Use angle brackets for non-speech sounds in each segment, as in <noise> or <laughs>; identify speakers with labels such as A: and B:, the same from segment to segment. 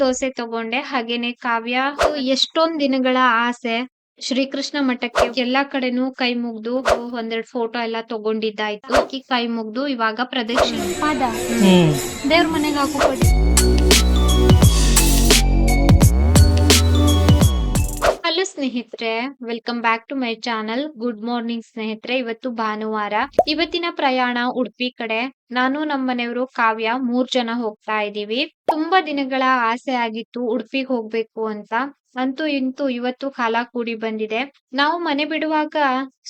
A: ದೋಸೆ ತಗೊಂಡೆ. ಹಾಗೇನೆ ಕಾವ್ಯ. ಎಷ್ಟೊಂದ್ ದಿನಗಳ ಆಸೆ. ಶ್ರೀಕೃಷ್ಣ ಮಠಕ್ಕೆ ಎಲ್ಲಾ ಕಡೆನೂ ಕೈ ಮುಗ್ದು ಒಂದೆರಡು ಫೋಟೋ ಎಲ್ಲಾ ತಗೊಂಡಿದ್ದಾಯ್ತು. ಕೈ ಮುಗ್ದು ಇವಾಗ ಪ್ರದಕ್ಷಿಣೆ.
B: ಪಾದ. ದೇವ್ರ ಮನೆಗೆ ಹಾಕೋ
A: ಹಲೋ ಸ್ನೇಹಿತರೆ welcome back to my channel good morning ಸ್ನೇಹಿತರೆ, ಇವತ್ತು ಭಾನುವಾರ. ಇವತ್ತಿನ ಪ್ರಯಾಣ ಉಡುಪಿ ಕಡೆ. ನಾನು ನಮ್ಮ ಮನೆಯವರು ಕಾವ್ಯ ಮೂರ್ ಜನ ಹೋಗ್ತಾ ಇದೀವಿ ತುಂಬಾ ದಿನಗಳ ಆಸೆ ಆಗಿತ್ತು ಉಡುಪಿಗೆ ಹೋಗ್ಬೇಕು ಅಂತ. ಅಂತೂ ಇಂತೂ ಇವತ್ತು ಕಾಲ ಕೂಡಿ ಬಂದಿದೆ. ನಾವು ಮನೆ ಬಿಡುವಾಗ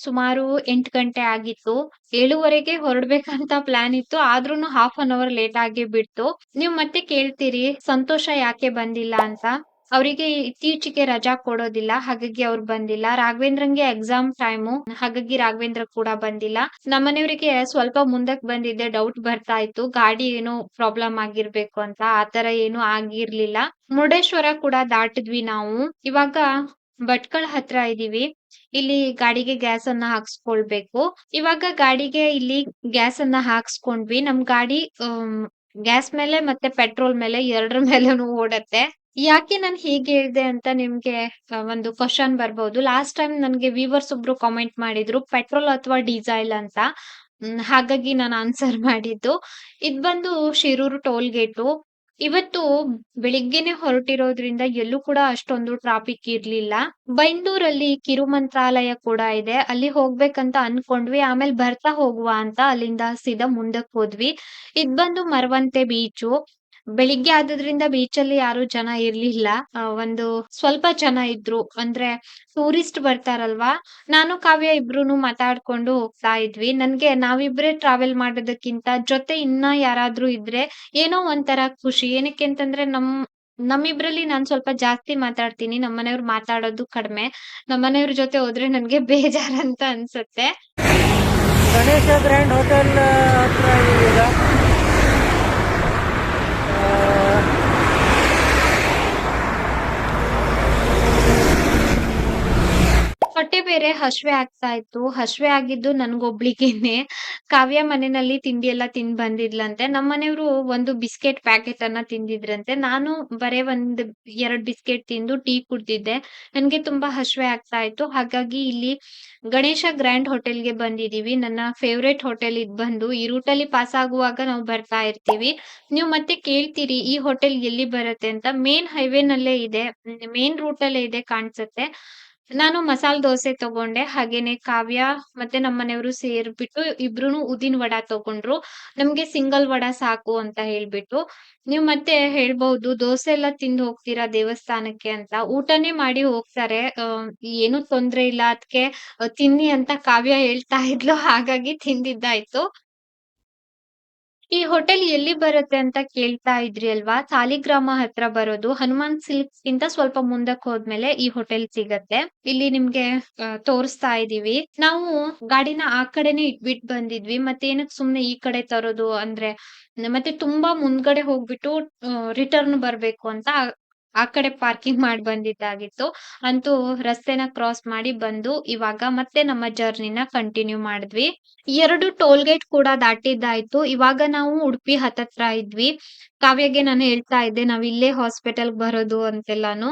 A: ಸುಮಾರು ಎಂಟು ಗಂಟೆ ಆಗಿತ್ತು. ಏಳುವರೆಗೆ ಹೊರಡ್ಬೇಕಂತ ಪ್ಲಾನ್ ಇತ್ತು. ಆದ್ರೂನು ಹಾಫ್ ಅನ್ ಅವರ್ ಲೇಟ್ ಆಗಿ ಬಿಡ್ತು. ನೀವ್ ಮತ್ತೆ ಕೇಳ್ತೀರಿ, ಸಂತೋಷ ಯಾಕೆ ಬಂದಿಲ್ಲ ಅಂತ. ಅವರಿಗೆ ಇತ್ತೀಚೆಗೆ ರಜಾ ಕೊಡೋದಿಲ್ಲ, ಹಾಗಾಗಿ ಅವ್ರು ಬಂದಿಲ್ಲ. ರಾಘವೇಂದ್ರಂಗೆ ಎಕ್ಸಾಮ್ ಟೈಮು ಹಾಗಾಗಿ ರಾಘವೇಂದ್ರ ಕೂಡ ಬಂದಿಲ್ಲ. ನಮ್ಮನೆಯವರಿಗೆ ಸ್ವಲ್ಪ ಮುಂದಕ್ಕೆ ಬಂದಿದ್ದೆ ಡೌಟ್ ಬರ್ತಾ ಇತ್ತು. ಗಾಡಿ ಏನೋ ಪ್ರಾಬ್ಲಮ್ ಆಗಿರ್ಬೇಕು ಅಂತ ಆತರ ಏನು ಆಗಿರ್ಲಿಲ್ಲ. ಮುರುಡೇಶ್ವರ ಕೂಡ ದಾಟಿದ್ವಿ ನಾವು. ಇವಾಗ ಭಟ್ಕಳ ಹತ್ರ ಇದೀವಿ. ಇಲ್ಲಿ ಗಾಡಿಗೆ ಗ್ಯಾಸ್ ಅನ್ನ ಹಾಕ್ಸ್ಕೊಳ್ಬೇಕು. ಇವಾಗ ಗಾಡಿಗೆ ಇಲ್ಲಿ ಗ್ಯಾಸ್ ಅನ್ನ ಹಾಕ್ಸ್ಕೊಂಡ್ವಿ. ನಮ್ ಗಾಡಿ ಗ್ಯಾಸ್ ಮೇಲೆ ಮತ್ತೆ ಪೆಟ್ರೋಲ್ ಮೇಲೆ ಎರಡರ ಮೇಲೂ ಓಡತ್ತೆ. ಯಾಕೆ ನಾನ್ ಹೀಗೆ ಹೇಳ್ದೆ ಅಂತ ನಿಮ್ಗೆ ಒಂದು ಕ್ವಶನ್ ಬರ್ಬೋದು? ಲಾಸ್ಟ್ ಟೈಮ್ ನನ್ಗೆ ವೀವರ್ಸ್ ಒಬ್ರು ಕಾಮೆಂಟ್ ಮಾಡಿದ್ರು ಪೆಟ್ರೋಲ್ ಅಥವಾ ಡೀಸೆಲ್ ಅಂತ. ಹಾಗಾಗಿ ನಾನು ಆನ್ಸರ್ <laughs> ಮಾಡಿದ್ದು. ಇದ್ ಬಂದು ಶಿರೂರು ಟೋಲ್ ಗೇಟು ಇವತ್ತು ಬೆಳಿಗ್ಗೆನೆ ಹೊರಟಿರೋದ್ರಿಂದ ಎಲ್ಲೂ ಕೂಡ ಅಷ್ಟೊಂದು ಟ್ರಾಫಿಕ್ ಇರ್ಲಿಲ್ಲ. ಬೈಂದೂರಲ್ಲಿ ಕಿರುಮಂತ್ರಾಲಯ ಕೂಡ ಇದೆ. ಅಲ್ಲಿ ಹೋಗ್ಬೇಕಂತ ಅನ್ಕೊಂಡ್ವಿ. ಆಮೇಲೆ ಬರ್ತಾ ಹೋಗುವ ಅಂತ ಅಲ್ಲಿಂದ ಸೀದಾ ಮುಂದಕ್ಕೆ ಹೋದ್ವಿ. ಇದ್ ಬಂದು ಮರವಂತೆ ಬೀಚು ಬೆಳಿಗ್ಗೆ ಆದ್ರಿಂದ ಬೀಚ್ ಅಲ್ಲಿ ಯಾರು ಜನ ಇರ್ಲಿಲ್ಲ. ಒಂದು ಸ್ವಲ್ಪ ಜನ ಇದ್ರು. ಅಂದ್ರೆ ಟೂರಿಸ್ಟ್ ಬರ್ತಾರಲ್ವಾ? ನಾನು, ಕಾವ್ಯ ಇಬ್ರು ಮಾತಾಡ್ಕೊಂಡು ಹೋಗ್ತಾ ಇದ್ವಿ. ನನ್ಗೆ ನಾವಿಬ್ರೇ ಟ್ರಾವೆಲ್ ಮಾಡೋದಕ್ಕಿಂತ ಜೊತೆ ಇನ್ನ ಯಾರಾದ್ರೂ ಇದ್ರೆ ಏನೋ ಒಂಥರ ಖುಷಿ. ಏನಕ್ಕೆ ಅಂತಂದ್ರೆ ನಮ್, ನಮ್ಮಿಬ್ರಲ್ಲಿ ನಾನ್ ಸ್ವಲ್ಪ ಜಾಸ್ತಿ ಮಾತಾಡ್ತೀನಿ. ನಮ್ಮನೆಯವ್ರು ಮಾತಾಡೋದು ಕಡಿಮೆ. ನಮ್ಮನೆಯವ್ರ ಜೊತೆ ಹೋದ್ರೆ ನನ್ಗೆ ಬೇಜಾರಂತ ಅನ್ಸುತ್ತೆ.
C: ಗಣೇಶ ಗ್ರ್ಯಾಂಡ್ ಹೋಟೆಲ್ ಹತ್ರ
A: ಹೊಟ್ಟೆ ಬೇರೆ ಹಶ್ವೆ ಆಗ್ತಾ ಇತ್ತು. ಹಶ್ವೆ ಆಗಿದ್ದು ನನ್ಗೊಬ್ಳಿಗೇನೆ. ಕಾವ್ಯ ಮನೆಯಲ್ಲಿ ತಿಂಡಿ ಎಲ್ಲ ತಿಂದ್ ಬಂದಿದ್ಲಂತೆ. ನಮ್ಮ ಮನೆಯವರು ಒಂದು ಬಿಸ್ಕೆಟ್ ಪ್ಯಾಕೆಟ್ ಅನ್ನ ತಿಂದಿದ್ರಂತೆ. ನಾನು ಬರೇ ಒಂದ್ ಎರಡ್ ಬಿಸ್ಕೆಟ್ ತಿಂದು ಟೀ ಕುಡ್ದಿದ್ದೆ. ನನ್ಗೆ ತುಂಬಾ ಹಶ್ವೆ ಆಗ್ತಾ ಇತ್ತು. ಹಾಗಾಗಿ ಇಲ್ಲಿ ಗಣೇಶ ಗ್ರ್ಯಾಂಡ್ ಹೋಟೆಲ್ಗೆ ಬಂದಿದೀವಿ. ನನ್ನ ಫೇವ್ರೇಟ್ ಹೋಟೆಲ್ ಇದ್ ಬಂದು ಈ ರೂಟಲ್ಲಿ ಪಾಸ್ ಆಗುವಾಗ ನಾವು ಬರ್ತಾ ಇರ್ತೀವಿ. ನೀವು ಮತ್ತೆ ಕೇಳ್ತೀರಿ ಈ ಹೋಟೆಲ್ ಎಲ್ಲಿ ಬರುತ್ತೆ ಅಂತ. ಮೇನ್ ಹೈವೇ ನಲ್ಲೇ ಇದೆ. ಮೇನ್ ರೂಟ್ ಅಲ್ಲೇ ಇದೆ ಕಾಣ್ಸುತ್ತೆ. ನಾನು ಮಸಾಲಾ ದೋಸೆ ತಗೊಂಡೆ, ಹಾಗೇನೆ ಕಾವ್ಯ ಮತ್ತೆ ನಮ್ಮ ಮನೆಯವರು ಸೇರ್ಬಿಟ್ಟು ಇಬ್ರುನು ಉದಿನ ವಡ ತಗೊಂಡ್ರು. ನಮ್ಗೆ ಸಿಂಗಲ್ ವಡ ಸಾಕು ಅಂತ ಹೇಳ್ಬಿಟ್ಟು. ನೀವು ಮತ್ತೆ ಹೇಳ್ಬಹುದು ದೋಸೆ ಎಲ್ಲ ತಿಂದು ಹೋಗ್ತೀರಾ ದೇವಸ್ಥಾನಕ್ಕೆ ಅಂತ? ಊಟನೇ ಮಾಡಿ ಹೋಗ್ತಾರೆ. ಏನು ತೊಂದ್ರೆ ಇಲ್ಲ. ಅದಕ್ಕೆ ತಿನ್ನಿ ಅಂತ ಕಾವ್ಯ ಹೇಳ್ತಾ ಇದ್ಲು. ಹಾಗಾಗಿ ತಿಂದಿದ್ದಾಯ್ತು. ಈ ಹೋಟೆಲ್ ಎಲ್ಲಿ ಬರುತ್ತೆ ಅಂತ ಕೇಳ್ತಾ ಇದ್ರಿ ಅಲ್ವಾ? ಸಾಲಿಗ್ರಾಮ ಹತ್ರ ಬರೋದು. ಹನುಮಾನ್ ಸಿಲ್ಕ್ಸ್ ಗಿಂತ ಸ್ವಲ್ಪ ಮುಂದಕ್ಕೆ ಹೋದ್ಮೇಲೆ ಈ ಹೋಟೆಲ್ ಸಿಗತ್ತೆ. ಇಲ್ಲಿ ನಿಮ್ಗೆ ತೋರಿಸ್ತಾ ಇದೀವಿ. ನಾವು ಗಾಡಿನ ಆ ಕಡೆನೆ ಇಟ್ಬಿಟ್ ಬಂದಿದ್ವಿ. ಮತ್ತೆ ಏನಕ್ ಸುಮ್ನೆ ಈ ಕಡೆ ತರೋದು ಅಂದ್ರೆ, ಮತ್ತೆ ತುಂಬಾ ಮುಂದ್ಗಡೆ ಹೋಗ್ಬಿಟ್ಟು ರಿಟರ್ನ್ ಬರ್ಬೇಕು ಅಂತ ಆ- ಕಡೆ ಪಾರ್ಕಿಂಗ್ ಮಾಡಿ ಬಂದಿದ್ದಾಗಿತ್ತು. ಅಂತೂ ರಸ್ತೆನ ಕ್ರಾಸ್ ಮಾಡಿ ಬಂದು ಇವಾಗ ಮತ್ತೆ ನಮ್ಮ ಜರ್ನಿನ ಕಂಟಿನ್ಯೂ ಮಾಡಿದ್ವಿ. ಎರಡು ಟೋಲ್ ಗೇಟ್ ಕೂಡ ದಾಟಿದ್ದಾಯ್ತು. ಇವಾಗ ನಾವು ಉಡುಪಿ ಹತ್ತತ್ರ ಇದ್ವಿ. ಕಾವ್ಯಗೆ ನಾನು ಹೇಳ್ತಾ ಇದ್ದೆ ನಾವ್ ಇಲ್ಲೇ ಹಾಸ್ಪಿಟಲ್ ಬರೋದು ಅಂತೆಲ್ಲಾನು.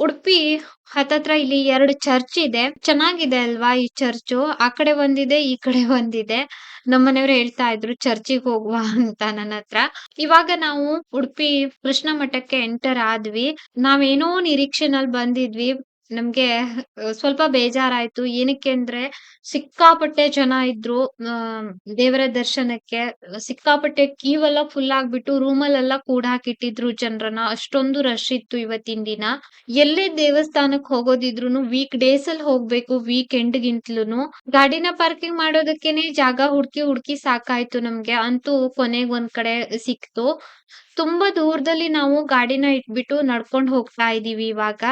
A: ಉಡುಪಿ ಹತ್ತತ್ರ ಇಲ್ಲಿ ಎರಡು ಚರ್ಚ್ ಇದೆ. ಚೆನ್ನಾಗಿದೆ ಅಲ್ವಾ ಈ ಚರ್ಚು? ಆ ಕಡೆ ಒಂದಿದೆ, ಈ ಕಡೆ ಒಂದಿದೆ. ನಮ್ಮನೆಯವ್ರು ಹೇಳ್ತಾ ಇದ್ರು ಚರ್ಚಿಗೆ ಹೋಗುವ ಅಂತ ನನ್ನ ಹತ್ರ. ಇವಾಗ ನಾವು ಉಡುಪಿ ಕೃಷ್ಣ ಮಠಕ್ಕೆ ಎಂಟರ್ ಆದ್ವಿ. ನಾವೇನೋ ನಿರೀಕ್ಷೆನಲ್ಲಿ ಬಂದಿದ್ವಿ. ನಮ್ಗೆ ಸ್ವಲ್ಪ ಬೇಜಾರಾಯ್ತು. ಏನಕ್ಕೆ ಅಂದ್ರೆ ಸಿಕ್ಕಾಪಟ್ಟೆ ಜನ ಇದ್ರು ದೇವರ ದರ್ಶನಕ್ಕೆ. ಸಿಕ್ಕಾಪಟ್ಟೆ ಕ್ಯೂ ಎಲ್ಲ ಫುಲ್ ಆಗ್ಬಿಟ್ಟು ರೂಮಲ್ಲೆಲ್ಲ ಕೂಡ ಹಾಕಿಟ್ಟಿದ್ರು ಜನರನ್ನ. ಅಷ್ಟೊಂದು ರಶ್ ಇತ್ತು ಇವತ್ತಿನ ದಿನ. ಎಲ್ಲೇ ದೇವಸ್ಥಾನಕ್ ಹೋಗೋದಿದ್ರು ವೀಕ್ ಡೇಸ್ ಅಲ್ಲಿ ಹೋಗ್ಬೇಕು ವೀಕ್ ಎಂಡ್ ಗಿಂತ್ಲೂನು. ಗಾಡಿನ ಪಾರ್ಕಿಂಗ್ ಮಾಡೋದಕ್ಕೇನೆ ಜಾಗ ಹುಡ್ಕಿ ಹುಡ್ಕಿ ಸಾಕಾಯ್ತು ನಮ್ಗೆ. ಅಂತೂ ಕೊನೆಗ್ ಒಂದ್ ಕಡೆ ಸಿಕ್ತು. ತುಂಬಾ ದೂರದಲ್ಲಿ ನಾವು ಗಾಡಿನ ಇಟ್ಬಿಟ್ಟು ನಡ್ಕೊಂಡ್ ಹೋಗ್ತಾ ಇದೀವಿ ಇವಾಗ.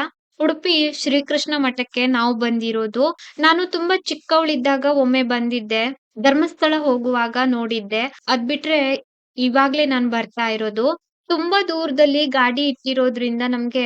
A: ಉಡುಪಿ ಶ್ರೀಕೃಷ್ಣ ಮಠಕ್ಕೆ ನಾವು ಬಂದಿರೋದು ನಾನು ತುಂಬಾ ಚಿಕ್ಕವಳಿದ್ದಾಗ ಒಮ್ಮೆ ಬಂದಿದ್ದೆ ಧರ್ಮಸ್ಥಳ ಹೋಗುವಾಗ ನೋಡಿದ್ದೆ ಅದ್ ಬಿಟ್ರೆ ಇವಾಗ್ಲೇ ನಾನ್ ಬರ್ತಾ ಇರೋದು ತುಂಬಾ ದೂರದಲ್ಲಿ ಗಾಡಿ ಇಟ್ಟಿರೋದ್ರಿಂದ ನಮ್ಗೆ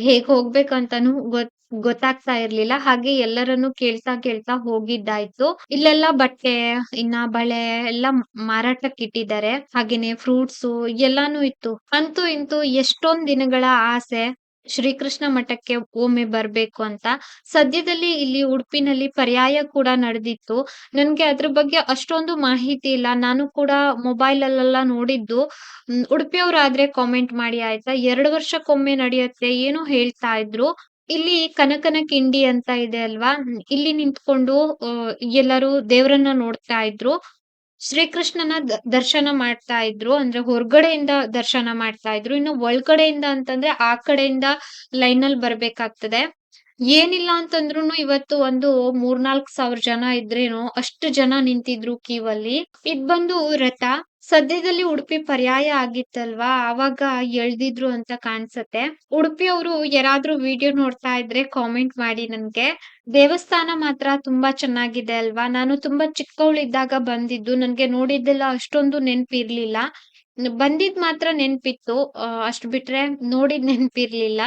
A: ಹೇಗ್ ಹೋಗ್ಬೇಕಂತಾನು ಗೊತ್ ಗೊತ್ತಾಗ್ತಾ ಇರ್ಲಿಲ್ಲ. ಹಾಗೆ ಎಲ್ಲರನ್ನು ಕೇಳ್ತಾ ಕೇಳ್ತಾ ಹೋಗಿದ್ದಾಯ್ತು. ಇಲ್ಲೆಲ್ಲಾ ಬಟ್ಟೆ, ಇನ್ನ ಬಳೆ ಎಲ್ಲ ಮಾರಾಟಕ್ಕಿಟ್ಟಿದ್ದಾರೆ. ಹಾಗೇನೆ ಫ್ರೂಟ್ಸು ಎಲ್ಲಾನು ಇತ್ತು. ಅಂತೂ ಇಂತೂ ಎಷ್ಟೊಂದ್ ದಿನಗಳ ಆಸೆ ಶ್ರೀಕೃಷ್ಣ ಮಠಕ್ಕೆ ಒಮ್ಮೆ ಬರ್ಬೇಕು ಅಂತ. ಸದ್ಯದಲ್ಲಿ ಇಲ್ಲಿ ಉಡುಪಿನಲ್ಲಿ ಪರ್ಯಾಯ ಕೂಡ ನಡೆದಿತ್ತು. ನನ್ಗೆ ಅದ್ರ ಬಗ್ಗೆ ಅಷ್ಟೊಂದು ಮಾಹಿತಿ ಇಲ್ಲ. ನಾನು ಕೂಡ ಮೊಬೈಲ್ ಅಲ್ಲೆಲ್ಲ ನೋಡಿದ್ದು. ಉಡುಪಿಯವ್ರಾದ್ರೆ ಕಾಮೆಂಟ್ ಮಾಡಿ ಆಯ್ತಾ. ಎರಡು ವರ್ಷಕ್ಕೊಮ್ಮೆ ನಡೆಯುತ್ತೆ ಏನು ಹೇಳ್ತಾ ಇದ್ರು. ಇಲ್ಲಿ ಕನಕನ ಕಿಂಡಿ ಅಂತ ಇದೆ ಅಲ್ವಾ? ಇಲ್ಲಿ ನಿಂತ್ಕೊಂಡು ಎಲ್ಲರೂ ದೇವರನ್ನ ನೋಡ್ತಾ ಇದ್ರು. ಶ್ರೀಕೃಷ್ಣನ ದರ್ಶನ ಮಾಡ್ತಾ ಇದ್ರು. ಅಂದ್ರೆ ಹೊರಗಡೆಯಿಂದ ದರ್ಶನ ಮಾಡ್ತಾ ಇದ್ರು. ಇನ್ನು ಒಳಗಡೆಯಿಂದ ಅಂತಂದ್ರೆ ಆ ಕಡೆಯಿಂದ ಲೈನ್ ಅಲ್ಲಿ ಬರ್ಬೇಕಾಗ್ತದೆ. ಏನಿಲ್ಲ ಅಂತಂದ್ರು ಇವತ್ತು ಒಂದು 3, 4 ಜನ ಇದ್ರೇನು ಅಷ್ಟು ಜನ ನಿಂತಿದ್ರು ಕ್ಯೂ ಅಲ್ಲಿ. ಇದ್ ಬಂದು ರಥ. ಸದ್ಯದಲ್ಲಿ ಉಡುಪಿ ಪರ್ಯಾಯ ಆಗಿತ್ತಲ್ವಾ ಆವಾಗ ಎಳ್ದಿದ್ರು ಅಂತ ಕಾಣ್ಸತ್ತೆ. ಅವರು ಯಾರಾದ್ರೂ ವಿಡಿಯೋ ನೋಡ್ತಾ ಇದ್ರೆ ಕಾಮೆಂಟ್ ಮಾಡಿ ನನ್ಗೆ. ದೇವಸ್ಥಾನ ಮಾತ್ರ ತುಂಬಾ ಚೆನ್ನಾಗಿದೆ ಅಲ್ವಾ? ನಾನು ತುಂಬಾ ಚಿಕ್ಕವಳಿದ್ದಾಗ ಬಂದಿದ್ದು. ನನ್ಗೆ ನೋಡಿದ್ದೆಲ್ಲ ಅಷ್ಟೊಂದು ನೆನ್ಪಿರ್ಲಿಲ್ಲ. ಬಂದಿದ್ ಮಾತ್ರ ನೆನ್ಪಿತ್ತು. ಅಷ್ಟ್ ಬಿಟ್ರೆ ನೋಡಿದ್ ನೆನ್ಪಿರ್ಲಿಲ್ಲ.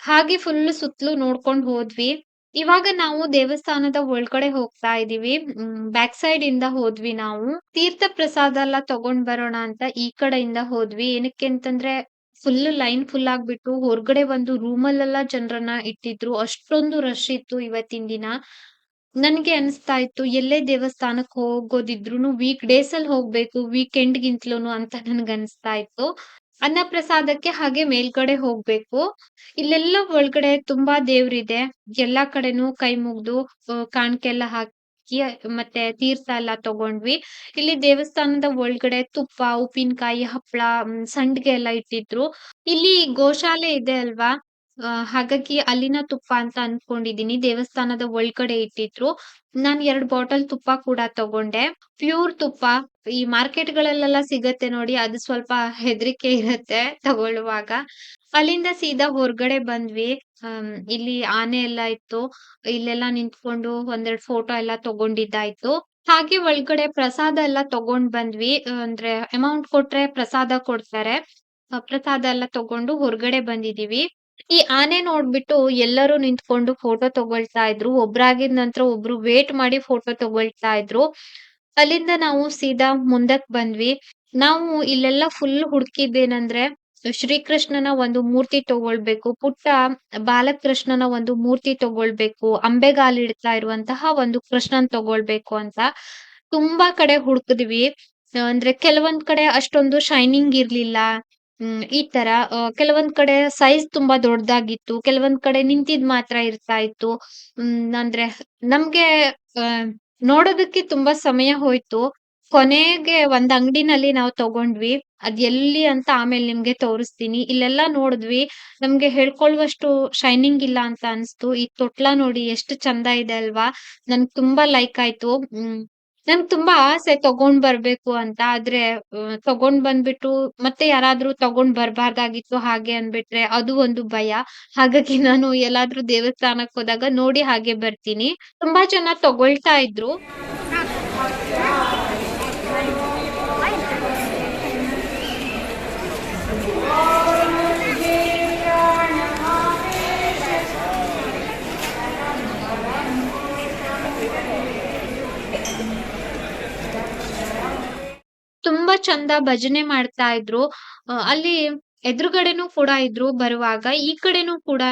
A: ಹಾಗೆ ಫುಲ್ ಸುತ್ತಲೂ ನೋಡ್ಕೊಂಡ್ ಹೋದ್ವಿ. ಇವಾಗ ನಾವು ದೇವಸ್ಥಾನದ ಒಳಗಡೆ ಹೋಗ್ತಾ ಇದೀವಿ. ಬ್ಯಾಕ್ ಸೈಡ್ ಇಂದ ಹೋದ್ವಿ ನಾವು. ತೀರ್ಥ ಪ್ರಸಾದ ಎಲ್ಲ ತಗೊಂಡ್ ಬರೋಣ ಅಂತ ಈ ಕಡೆಯಿಂದ ಹೋದ್ವಿ. ಏನಕ್ಕೆ ಅಂತಂದ್ರೆ ಫುಲ್ ಲೈನ್ ಫುಲ್ ಆಗ್ಬಿಟ್ಟು ಹೊರಗಡೆ ಒಂದು ರೂಮಲ್ಲೆಲ್ಲ ಜನರನ್ನ ಇಟ್ಟಿದ್ರು. ಅಷ್ಟೊಂದು ರಶ್ ಇತ್ತು ಇವತ್ತಿನ ದಿನ. ನನ್ಗೆ ಅನಿಸ್ತಾ ಇತ್ತು, ಎಲ್ಲೇ ದೇವಸ್ಥಾನಕ್ ಹೋಗೋದಿದ್ರು ವೀಕ್ ಡೇಸ್ ಅಲ್ಲಿ ಹೋಗ್ಬೇಕು ವೀಕೆಂಡ್‌ಗಿಂತಲೂನು ಅಂತ ನನ್ಗನ್ಸ್ತಾ ಇತ್ತು. ಅನ್ನಪ್ರಸಾದಕ್ಕೆ ಹಾಗೆ ಮೇಲ್ಗಡೆ ಹೋಗ್ಬೇಕು. ಇಲ್ಲೆಲ್ಲ ಒಳಗಡೆ ತುಂಬಾ ದೇವ್ರಿದೆ. ಎಲ್ಲಾ ಕಡೆನೂ ಕೈ ಮುಗ್ದು ಅಹ್ ಕಾಣಿಕೆ ಎಲ್ಲ ಹಾಕಿ ಮತ್ತೆ ತೀರ್ಥ ಎಲ್ಲ ತಗೊಂಡ್ವಿ. ಇಲ್ಲಿ ದೇವಸ್ಥಾನದ ಒಳಗಡೆ ತುಪ್ಪ, ಉಪ್ಪಿನಕಾಯಿ, ಹ್ಮ್ ಸಂಡ್ಗೆ ಎಲ್ಲ ಇಟ್ಟಿದ್ರು. ಇಲ್ಲಿ ಗೋಶಾಲೆ ಇದೆ ಅಲ್ವಾ? ಅಹ್ ಹಾಗಾಗಿ ಅಲ್ಲಿನ ತುಪ್ಪ ಅಂತ ಅನ್ಕೊಂಡಿದೀನಿ. ದೇವಸ್ಥಾನದ ಒಳಗಡೆ ಇಟ್ಟಿದ್ರು. ನಾನ್ 2 ಬಾಟಲ್ ತುಪ್ಪ ಕೂಡ ತಗೊಂಡೆ. ಪ್ಯೂರ್ ತುಪ್ಪ. ಈ ಮಾರ್ಕೆಟ್‌ಗಳಲ್ಲೆಲ್ಲ ಸಿಗತ್ತೆ ನೋಡಿ, ಅದು ಸ್ವಲ್ಪ ಹೆದರಿಕೆ ಇರತ್ತೆ ತಗೊಳ್ಳುವಾಗ. ಅಲ್ಲಿಂದ ಸೀದಾ ಹೊರಗಡೆ ಬಂದ್ವಿ. ಇಲ್ಲಿ ಆನೆ ಎಲ್ಲ ಇತ್ತು. ಇಲ್ಲೆಲ್ಲ ನಿಂತ್ಕೊಂಡು ಒಂದೆರಡು ಫೋಟೋ ಎಲ್ಲ ತಗೊಂಡಿದ್ದಾಯ್ತು. ಹಾಗೆ ಒಳಗಡೆ ಪ್ರಸಾದ ಎಲ್ಲ ತಗೊಂಡ್ ಬಂದ್ವಿ. ಅಂದ್ರೆ ಅಮೌಂಟ್ ಕೊಟ್ರೆ ಪ್ರಸಾದ ಕೊಡ್ತಾರೆ. ಪ್ರಸಾದ ಎಲ್ಲ ತಗೊಂಡು ಹೊರಗಡೆ ಬಂದಿದೀವಿ. ಈ ಆನೆ ನೋಡ್ಬಿಟ್ಟು ಎಲ್ಲರೂ ನಿಂತ್ಕೊಂಡು ಫೋಟೋ ತಗೊಳ್ತಾ ಇದ್ರು. ಒಬ್ರಾಗಿದ್ ನಂತರ ಒಬ್ರು ವೇಟ್ ಮಾಡಿ ಫೋಟೋ ತಗೊಳ್ತಾ ಇದ್ರು. ಅಲ್ಲಿಂದ ನಾವು ಸೀದಾ ಮುಂದಕ್ ಬಂದ್ವಿ. ನಾವು ಇಲ್ಲೆಲ್ಲ ಫುಲ್ ಹುಡುಕಿದ್ದೇನಂದ್ರೆ ಶ್ರೀಕೃಷ್ಣನ ಒಂದು ಮೂರ್ತಿ ತಗೊಳ್ಬೇಕು. ಪುಟ್ಟ ಬಾಲಕೃಷ್ಣನ ಒಂದು ಮೂರ್ತಿ ತಗೊಳ್ಬೇಕು. ಅಂಬೆಗಾಲಿಡ್ತಾ ಇರುವಂತಹ ಒಂದು ಕೃಷ್ಣನ್ ತಗೊಳ್ಬೇಕು ಅಂತ. ತುಂಬಾ ಕಡೆ ಹುಡುಕಿದ್ವಿ. ಅಂದ್ರೆ ಕೆಲವೊಂದ್ ಕಡೆ ಅಷ್ಟೊಂದು ಶೈನಿಂಗ್ ಇರ್ಲಿಲ್ಲ. ಈ ತರ ಕೆಲವೊಂದ್ ಕಡೆ ಸೈಜ್ ತುಂಬಾ ದೊಡ್ಡದಾಗಿತ್ತು. ಕೆಲವೊಂದ್ ಕಡೆ ನಿಂತಿದ್ ಮಾತ್ರ ಇರ್ತಾ ಇತ್ತು. ಅಂದ್ರೆ ನಮ್ಗೆ ನೋಡೋದಕ್ಕೆ ತುಂಬಾ ಸಮಯ ಹೋಯ್ತು. ಕೊನೆಗೆ ಒಂದ್ ಅಂಗಡಿನಲ್ಲಿ ನಾವು ತಗೊಂಡ್ವಿ. ಅದ್ ಎಲ್ಲಿ ಅಂತ ಆಮೇಲೆ ನಿಮ್ಗೆ ತೋರಿಸ್ತೀನಿ. ಇಲ್ಲೆಲ್ಲಾ ನೋಡಿದ್ವಿ. ನಮ್ಗೆ ಹೇಳ್ಕೊಳ್ಳುವಷ್ಟು ಶೈನಿಂಗ್ ಇಲ್ಲ ಅಂತ ಅನ್ಸ್ತು. ಈ ತೊಟ್ಲ ನೋಡಿ ಎಷ್ಟು ಚಂದ ಇದೆ ಅಲ್ವಾ? ನನ್ಗ್ ತುಂಬಾ ಲೈಕ್ ಆಯ್ತು. ಹ್ಮ್ ನಂಗ್ ತುಂಬಾ ಆಸೆ ತಗೊಂಡ್ ಬರ್ಬೇಕು ಅಂತ. ಆದ್ರೆ ತಗೊಂಡ್ ಬಂದ್ಬಿಟ್ಟು ಮತ್ತೆ ಯಾರಾದ್ರೂ ತಗೊಂಡ್ ಬರ್ಬಾರ್ದಾಗಿತ್ತು ಹಾಗೆ ಅಂದ್ಬಿಟ್ರೆ ಅದು ಒಂದು ಭಯ. ಹಾಗಾಗಿ <laughs> ನಾನು ಎಲ್ಲಾದ್ರೂ ದೇವಸ್ಥಾನಕ್ ಹೋದಾಗ ನೋಡಿ ಹಾಗೆ ಬರ್ತೀನಿ. ತುಂಬಾ ಜನ ತಗೊಳ್ತಾ ಇದ್ರು. ಚಂದ ಭಜನೆ ಮಾಡ್ತಾ ಇದ್ರು. ಅಲ್ಲಿ ಎದುರುಗಡೆನೂ ಕೂಡ ಇದ್ರು ಬರುವಾಗ. ಈ ಕಡೆನೂ ಕೂಡ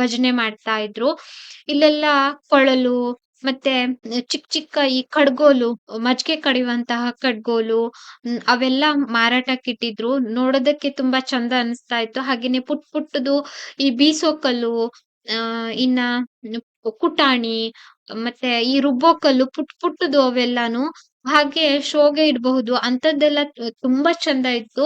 A: ಭಜನೆ ಮಾಡ್ತಾ ಇದ್ರು. ಇಲ್ಲೆಲ್ಲ ಕೊಳಲು ಮತ್ತೆ ಚಿಕ್ ಚಿಕ್ಕ ಈ ಕಡ್ಗೋಲು, ಮಜ್ಜಿಗೆ ಕಡಿಯುವಂತಹ ಕಡ್ಗೋಲು ಅವೆಲ್ಲ ಮಾರಾಟಕ್ಕೆ ಇಟ್ಟಿದ್ರು ನೋಡೋದಕ್ಕೆ ತುಂಬಾ ಚಂದ ಅನಿಸ್ತಾ ಇತ್ತು. ಹಾಗೇನೆ ಪುಟ್ ಪುಟ್ಟದು ಈ ಬೀಸೋಕಲ್ಲು ಇನ್ನ ಕುಟಾಣಿ, ಮತ್ತೆ ಈ ರುಬ್ಬೋಕಲ್ಲು ಪುಟ್ ಪುಟ್ಟದು ಅವೆಲ್ಲಾನು. ಹಾಗೆ ಶೋಗೆ ಇಡ್ಬಹುದು ಅಂತದ್ದೆಲ್ಲ ತುಂಬಾ ಚಂದ ಇತ್ತು.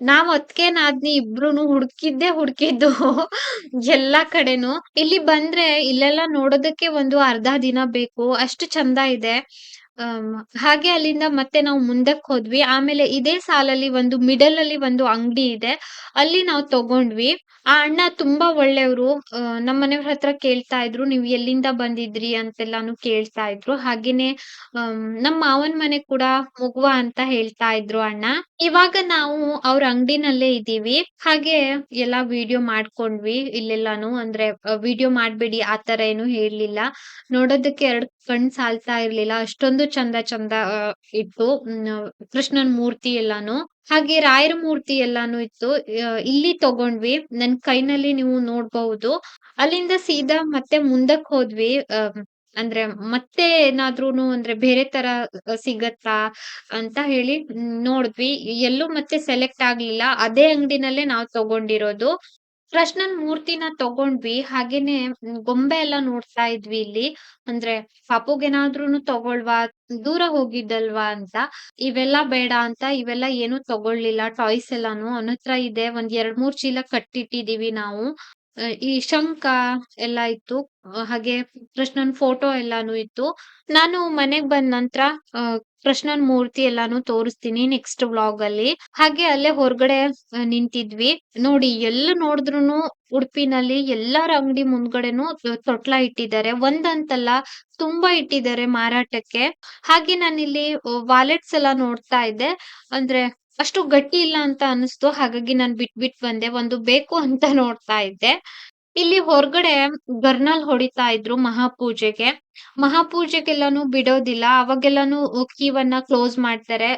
A: ನಾವ್ ಅತ್ಗೆ ನಾದ್ನಿ ಇಬ್ರುನು ಹುಡುಕಿದ್ದೇ ಹುಡುಕಿದ್ದು <laughs> ಎಲ್ಲಾ ಕಡೆನೂ. ಇಲ್ಲಿ ಬಂದ್ರೆ ಇಲ್ಲೆಲ್ಲ ನೋಡೋದಕ್ಕೆ ಒಂದು ಅರ್ಧ ದಿನ ಬೇಕು. ಅಷ್ಟು ಚಂದ ಇದೆ. ಅಮ್, ಹಾಗೆ ಅಲ್ಲಿಂದ ಮತ್ತೆ ನಾವು ಮುಂದಕ್ಕೆ ಹೋದ್ವಿ. ಆಮೇಲೆ ಇದೇ ಸಾಲಲ್ಲಿ ಒಂದು ಮಿಡಲ್ ಅಲ್ಲಿ ಒಂದು ಅಂಗಡಿ ಇದೆ. ಅಲ್ಲಿ ನಾವು ತಗೊಂಡ್ವಿ. ಆ ಅಣ್ಣ ತುಂಬಾ ಒಳ್ಳೆಯವರು. ನಮ್ಮ ಮನೆಯವ್ರ ಹತ್ರ ಕೇಳ್ತಾ ಇದ್ರು ನೀವು ಎಲ್ಲಿಂದ ಬಂದಿದ್ರಿ? ಅಂತೆಲ್ಲಾನು ಕೇಳ್ತಾ ಇದ್ರು. ಹಾಗೇನೆ ನಮ್ಮ ಮಾವನ್ ಮನೆ ಕೂಡ ಮುಗುವ ಅಂತ ಹೇಳ್ತಾ ಇದ್ರು ಅಣ್ಣ. ಇವಾಗ ನಾವು ಅವ್ರ ಅಂಗಡಿನಲ್ಲೇ ಇದೀವಿ ಹಾಗೆ ಎಲ್ಲಾ ವಿಡಿಯೋ ಮಾಡ್ಕೊಂಡ್ವಿ ಇಲ್ಲೆಲ್ಲಾನು. ಅಂದ್ರೆ ವಿಡಿಯೋ ಮಾಡ್ಬೇಡಿ ಆತರ ಏನು ಹೇಳ್ಲಿಲ್ಲ. ನೋಡೋದಕ್ಕೆ ಎರಡ್ ಕಣ್ ಸಾಲ್ತಾ ಇರ್ಲಿಲ್ಲ. ಅಷ್ಟೊಂದು ಚಂದ ಚಂದ ಆ, ಇತ್ತು. ಕೃಷ್ಣನ್ ಮೂರ್ತಿ ಎಲ್ಲಾನು. ಹಾಗೆ ರಾಯರ ಮೂರ್ತಿ ಎಲ್ಲಾನು ಇತ್ತು. ಇಲ್ಲಿ ತಗೊಂಡ್ವಿ. ನನ್ ಕೈನಲ್ಲಿ ನೀವು ನೋಡ್ಬಹುದು. ಅಲ್ಲಿಂದ ಸೀದಾ ಮತ್ತೆ ಮುಂದಕ್ ಹೋದ್ವಿ. ಅಂದ್ರೆ ಮತ್ತೆ ಏನಾದ್ರೂನು ಅಂದ್ರೆ ಬೇರೆ ತರ ಸಿಗತ್ತಾ ಅಂತ ಹೇಳಿ ನೋಡಿದ್ವಿ. ಎಲ್ಲೂ ಮತ್ತೆ ಸೆಲೆಕ್ಟ್ ಆಗ್ಲಿಲ್ಲ. ಅದೇ ಅಂಗಡಿನಲ್ಲೇ ನಾವು ತಗೊಂಡಿರೋದು. ಕೃಷ್ಣನ್ ಮೂರ್ತಿನ ತಗೊಂಡ್ವಿ. ಹಾಗೇನೆ ಗೊಂಬೆ ಎಲ್ಲ ನೋಡ್ತಾ ಇದ್ವಿ ಇಲ್ಲಿ. ಅಂದ್ರೆ ಪಾಪುಗೇನಾದ್ರೂನು ತಗೊಳ್ವಾ, ದೂರ ಹೋಗಿದ್ದಲ್ವಾ ಅಂತ. ಇವೆಲ್ಲ ಬೇಡ ಅಂತ, ಇವೆಲ್ಲ ಏನು ತಗೊಳ್ಳಿಲ್ಲ. ಟಾಯ್ಸ್ ಎಲ್ಲಾನು ಅವನ ಹತ್ರ ಇದೆ. ಒಂದ್ ಎರಡ್ ಮೂರ್ ಚೀಲ ಕಟ್ಟಿಟ್ಟಿದೀವಿ ನಾವು. ಈ ಶಂಖ ಎಲ್ಲ ಇತ್ತು. ಹಾಗೆ ಕೃಷ್ಣನ್ ಫೋಟೋ ಎಲ್ಲಾನು ಇತ್ತು. ನಾನು ಮನೆಗ್ ಬಂದ ನಂತರ ಕೃಷ್ಣನ್ ಮೂರ್ತಿ ಎಲ್ಲಾನು ತೋರಿಸ್ತೀನಿ ನೆಕ್ಸ್ಟ್ ವ್ಲಾಗ್ ಅಲ್ಲಿ. ಹಾಗೆ ಅಲ್ಲೇ ಹೊರಗಡೆ ನಿಂತಿದ್ವಿ. ನೋಡಿ, ಎಲ್ಲ ನೋಡಿದ್ರುನು ಉಡುಪಿನಲ್ಲಿ ಎಲ್ಲಾರ ಅಂಗಡಿ ಮುಂದ್ಗಡೆನು ತೊಟ್ಲ ಇಟ್ಟಿದ್ದಾರೆ. ಒಂದಂತಲ್ಲ ತುಂಬಾ ಇಟ್ಟಿದ್ದಾರೆ ಮಾರಾಟಕ್ಕೆ. ಹಾಗೆ ನಾನಿಲ್ಲಿ ವಾಲೆಟ್ಸ್ ಎಲ್ಲ ನೋಡ್ತಾ ಇದ್ದೆ. ಅಂದ್ರೆ ಅಷ್ಟು ಗಟ್ಟಿ ಇಲ್ಲ ಅಂತ ಅನಿಸ್ತು. ಹಾಗಾಗಿ ನಾನ್ ಬಿಟ್ ಬಿಟ್ ಬಂದೆ. ಒಂದು ಬೇಕು ಅಂತ ನೋಡ್ತಾ ಇದ್ದೆ. ಇಲ್ಲಿ ಹೊರಗಡೆ ಗರ್ನಲ್ ಹೊಡಿತಾ ಇದ್ರು ಮಹಾಪೂಜೆಗೆ. ಮಹಾಪೂಜೆಗೆಲ್ಲಾನು ಬಿಡೋದಿಲ್ಲ, ಅವಾಗೆಲ್ಲಾನು ಕೀವನ್ನ ಕ್ಲೋಸ್ ಮಾಡ್ತಾರೆ.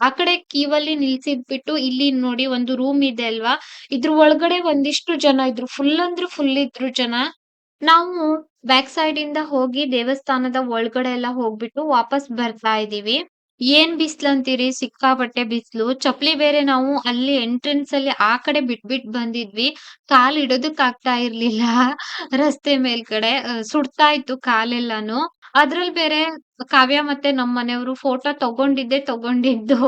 A: ಆ ಕಡೆ ಕೀವಲ್ಲಿ ನಿಲ್ಸಿದ್ಬಿಟ್ಟು ಇಲ್ಲಿ ನೋಡಿ ಒಂದು ರೂಮ್ ಇದೆ ಅಲ್ವಾ? ಇದ್ರ ಒಳಗಡೆ ಒಂದಿಷ್ಟು ಜನ ಇದ್ರು ಫುಲ್ ಅಂದ್ರೆ ಫುಲ್ ಇದ್ರು ಜನ. ನಾವು ಬ್ಯಾಕ್ ಸೈಡ್ ಇಂದ ಹೋಗಿ ದೇವಸ್ಥಾನದ ಒಳಗಡೆ ಎಲ್ಲ ಹೋಗ್ಬಿಟ್ಟು ವಾಪಸ್ ಬರ್ತಾ ಇದೀವಿ. ಏನ್ ಬಿಸ್ಲಂತೀರಿ ಸಿಕ್ಕಾಪಟ್ಟೆ ಬಿಸ್ಲು. ಚಪ್ಲಿ ಬೇರೆ ನಾವು ಅಲ್ಲಿ ಎಂಟ್ರೆನ್ಸ್ ಅಲ್ಲಿ ಆ ಕಡೆ ಬಿಟ್ ಬಿಟ್ ಬಂದಿದ್ವಿ. ಕಾಲ್ ಇಡೋದಕ್ ಆಗ್ತಾ ಇರ್ಲಿಲ್ಲ. ರಸ್ತೆ ಮೇಲ್ಗಡೆ ಸುಡ್ತಾ ಇತ್ತು ಕಾಲೆಲ್ಲಾನು. ಅದ್ರಲ್ಲಿ ಬೇರೆ ಕಾವ್ಯ ಮತ್ತೆ ನಮ್ಮ ಮನೆಯವರು ಫೋಟೋ ತಗೊಂಡಿದ್ದೆ ತಗೊಂಡಿದ್ದು.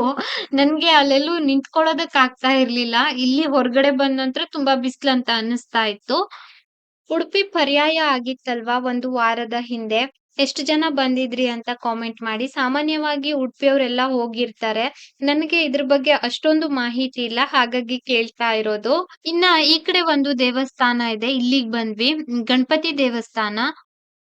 A: ನನ್ಗೆ ಅಲ್ಲೆಲ್ಲೂ ನಿಂತ್ಕೊಳ್ಳೋದಕ್ ಆಗ್ತಾ ಇರ್ಲಿಲ್ಲ. ಇಲ್ಲಿ ಹೊರಗಡೆ ಬಂದ ನಂತರ ತುಂಬಾ ಬಿಸ್ಲಂತ ಅನ್ನಿಸ್ತಾ ಇತ್ತು. ಉಡುಪಿ ಪರ್ಯಾಯ ಆಗಿತ್ತಲ್ವಾ ಒಂದು ವಾರದ ಹಿಂದೆ? ಎಷ್ಟು ಜನ ಬಂದಿದ್ರಿ ಅಂತ ಕಾಮೆಂಟ್ ಮಾಡಿ. ಸಾಮಾನ್ಯವಾಗಿ ಉಡುಪಿಯವರೆಲ್ಲ ಹೋಗಿರ್ತಾರೆ. ನನಗೆ ಇದ್ರ ಬಗ್ಗೆ ಅಷ್ಟೊಂದು ಮಾಹಿತಿ ಇಲ್ಲ. ಹಾಗಾಗಿ ಕೇಳ್ತಾ ಇರೋದು. ಇನ್ನ ಈ ಕಡೆ ಒಂದು ದೇವಸ್ಥಾನ ಇದೆ. ಇಲ್ಲಿಗ್ ಬಂದ್ವಿ. ಗಣಪತಿ ದೇವಸ್ಥಾನ.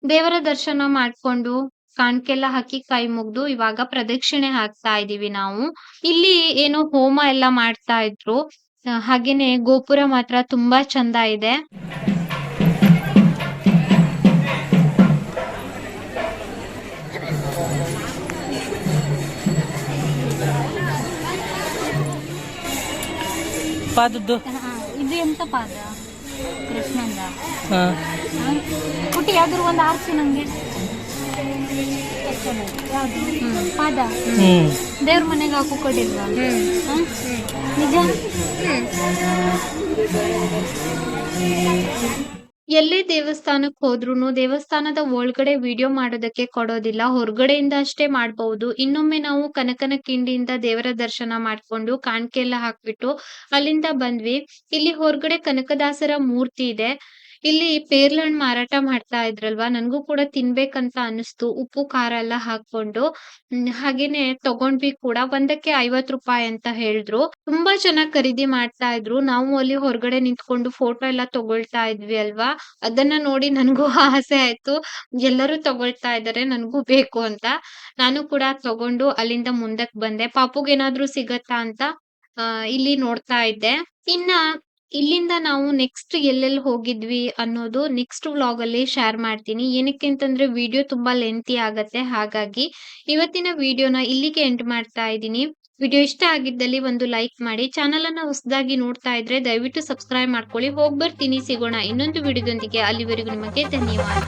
A: ದೇವರ ದರ್ಶನ ಮಾಡ್ಕೊಂಡು ಕಾಣ್ಕೆಲ್ಲ ಹಾಕಿ ಕೈ ಮುಗ್ದು ಇವಾಗ ಪ್ರದಕ್ಷಿಣೆ ಹಾಕ್ತಾ ಇದೀವಿ ನಾವು. ಇಲ್ಲಿ ಏನೋ ಹೋಮ ಎಲ್ಲ ಮಾಡ್ತಾ ಇದ್ರು. ಹಾಗೇನೆ ಗೋಪುರ ಮಾತ್ರ ತುಂಬಾ ಚಂದ ಇದೆ.
C: ಪಾದದ್ದು?
B: ಇದು ಎಂತ ಪಾದ? ಕೃಷ್ಣಂದ? ಪುಟ್ಟಿ ಯಾವ್ದಾರು ಒಂದು ಆರ್ಸಿ ನಂಗೆ ಯಾವ್ದು? ಪಾದ. ದೇವ್ರ ಮನೆಗೆ ಹಾಕು ಕೊಡಿಲ್ವಾ? ನಿಜ?
A: ಎಲ್ಲೇ ದೇವಸ್ಥಾನಕ್ಕೆ ಹೋದ್ರುನು ದೇವಸ್ಥಾನದ ಒಳಗಡೆ ವಿಡಿಯೋ ಮಾಡೋದಕ್ಕೆ ಕೊಡೋದಿಲ್ಲ. ಹೊರಗಡೆಯಿಂದ ಅಷ್ಟೇ ಮಾಡಬಹುದು ಇನ್ನೊಮ್ಮೆ ನಾವು ಕನಕನ ಕಿಂಡಿಯಿಂದ ದೇವರ ದರ್ಶನ ಮಾಡ್ಕೊಂಡು ಕಾಣಿಕೆ ಎಲ್ಲ ಹಾಕ್ಬಿಟ್ಟು ಅಲ್ಲಿಂದ ಬಂದ್ವಿ. ಇಲ್ಲಿ ಹೊರಗಡೆ ಕನಕದಾಸರ ಮೂರ್ತಿ ಇದೆ. ಇಲ್ಲಿ ಪೇರ್ಲಹಣ್ಣ್ ಮಾರಾಟ ಮಾಡ್ತಾ ಇದ್ರಲ್ವಾ? ನನಗೂ ಕೂಡ ತಿನ್ಬೇಕಂತ ಅನಿಸ್ತು ಉಪ್ಪು, ಖಾರ ಎಲ್ಲ ಹಾಕೊಂಡು ಹಾಗೇನೆ ತಗೊಂಡ್ವಿ ಕೂಡ. ಒಂದಕ್ಕೆ ಐವತ್ ರೂಪಾಯಿ ಅಂತ ಹೇಳಿದ್ರು. ತುಂಬಾ ಚೆನ್ನಾಗಿ ಖರೀದಿ ಮಾಡ್ತಾ ಇದ್ರು. ನಾವು ಅಲ್ಲಿ ಹೊರಗಡೆ ನಿಂತ್ಕೊಂಡು ಫೋಟೋ ಎಲ್ಲ ತಗೊಳ್ತಾ ಇದ್ವಿ ಅಲ್ವಾ? ಅದನ್ನ ನೋಡಿ ನನ್ಗೂ <laughs> ಆಸೆ ಆಯ್ತು. ಎಲ್ಲರೂ ತಗೊಳ್ತಾ ಇದಾರೆ, ನನ್ಗೂ ಬೇಕು ಅಂತ. ನಾನು ಕೂಡ ತಗೊಂಡು ಅಲ್ಲಿಂದ ಮುಂದಕ್ ಬಂದೆ. ಪಾಪುಗೇನಾದ್ರೂ ಸಿಗತ್ತಾ ಅಂತ ಇಲ್ಲಿ ನೋಡ್ತಾ ಇದ್ದೆ. ಇನ್ನ ಇಲ್ಲಿಂದ ನಾವು ನೆಕ್ಸ್ಟ್ ಎಲ್ಲೆಲ್ಲಿ ಹೋಗಿದ್ವಿ ಅನ್ನೋದು ನೆಕ್ಸ್ಟ್ ವ್ಲಾಗ್ ಅಲ್ಲಿ ಶೇರ್ ಮಾಡ್ತೀನಿ. ಏನಕ್ಕೆ ಅಂತಂದ್ರೆ ವಿಡಿಯೋ ತುಂಬಾ ಲೆಂತಿ ಆಗತ್ತೆ. ಹಾಗಾಗಿ ಇವತ್ತಿನ ವಿಡಿಯೋನ ಇಲ್ಲಿಗೆ ಎಂಡ್ ಮಾಡ್ತಾ ಇದ್ದೀನಿ. ವಿಡಿಯೋ ಇಷ್ಟ ಆಗಿದ್ದಲ್ಲಿ ಒಂದು ಲೈಕ್ ಮಾಡಿ. ಚಾನಲ್ ಅನ್ನ ಹೊಸದಾಗಿ ನೋಡ್ತಾ ಇದ್ರೆ ದಯವಿಟ್ಟು ಸಬ್ಸ್ಕ್ರೈಬ್ ಮಾಡ್ಕೊಳ್ಳಿ. ಹೋಗ್ಬರ್ತೀನಿ ಸಿಗೋಣ ಇನ್ನೊಂದು ವಿಡಿಯೋದೊಂದಿಗೆ ಅಲ್ಲಿವರೆಗೂ ನಿಮಗೆ ಧನ್ಯವಾದ.